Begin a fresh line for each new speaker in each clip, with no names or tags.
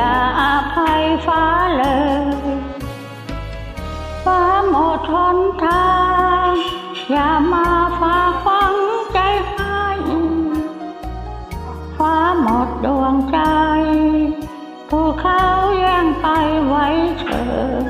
อย่าอภัยฟ้าเลยฟ้าหมดทนทาง อย่ามาฝาฟังใจให้ฟ้าหมดดวงใจถูกเขาแย่งไปไว้เธ
อ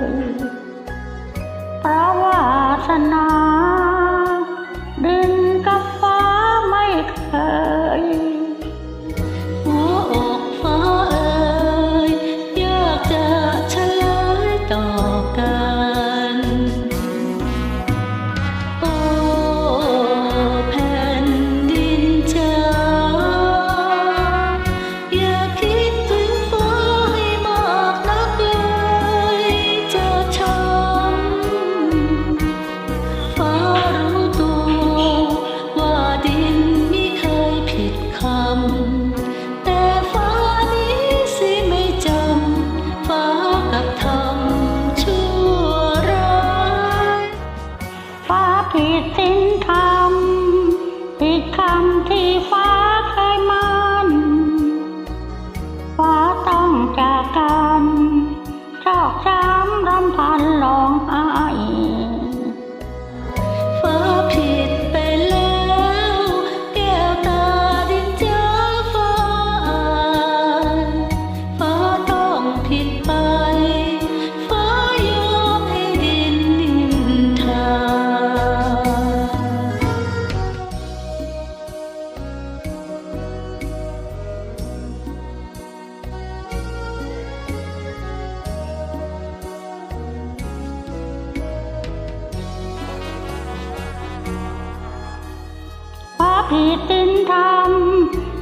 ผิดดิน
ธรรม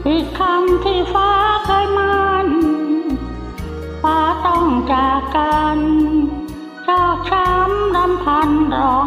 อีกคำที่ฟ้าเคยมันฟ้าต้องจากกันเจ้าช้ำน้ำพันรอ